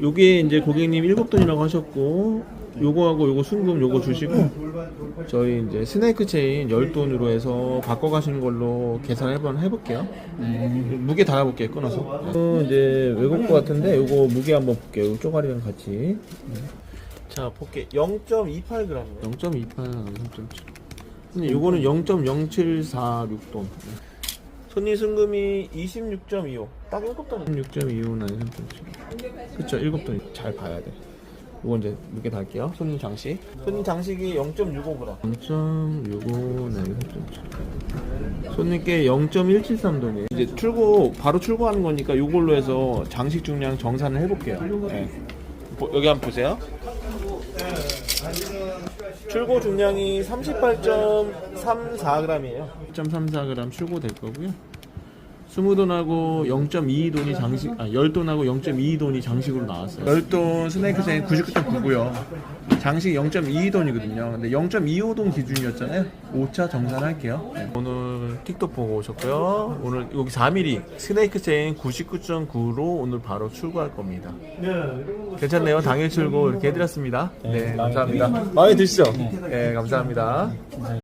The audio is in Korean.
요게 이제 고객님 7돈이라고 하셨고 요거하고 요거 순금 요거 주시고 저희 이제 스네이크 체인 10돈으로 해서 바꿔 가시는 걸로 계산을 한번 해볼게요. 무게 달아볼게요 끊어서. 어, 이제 외국 거 같은데 요거 무게 한번 볼게요. 요 쪼가리랑 같이. 자 볼게 0.28g 0.28 3.7 근데 요거는 0.0746돈 손님 순금이 26.25. 딱 7돈. 26.25는 3.7. 그쵸, 7돈. 잘 봐야 돼. 이거 이제 무게 달게요. 손님 장식. 손님 장식이 0.65g. 0.65, 네, 3.7. 손님께 0.173돈이에요. 이제 출고, 바로 출고하는 거니까 이걸로 해서 장식 중량 정산을 해볼게요. 네. 보- 여기 한번 보세요. 출고 중량이 38.34g이에요. 1.34g 출고될 거고요. 20돈하고 0.22돈이 장식, 아, 10돈하고 0.22돈이 장식으로 나왔어요. 10돈 스네이크 체인 99.9고요. 장식 0.22돈이거든요. 근데 0.25돈 기준이었잖아요. 5차 정산할게요. 네. 오늘 틱톡 보고 오셨고요. 오늘 여기 4mm 스네이크 체인 99.9로 오늘 바로 출고할 겁니다. 괜찮네요. 당일 출고 이렇게 해드렸습니다. 네, 감사합니다. 마음에 드시죠? 네, 감사합니다.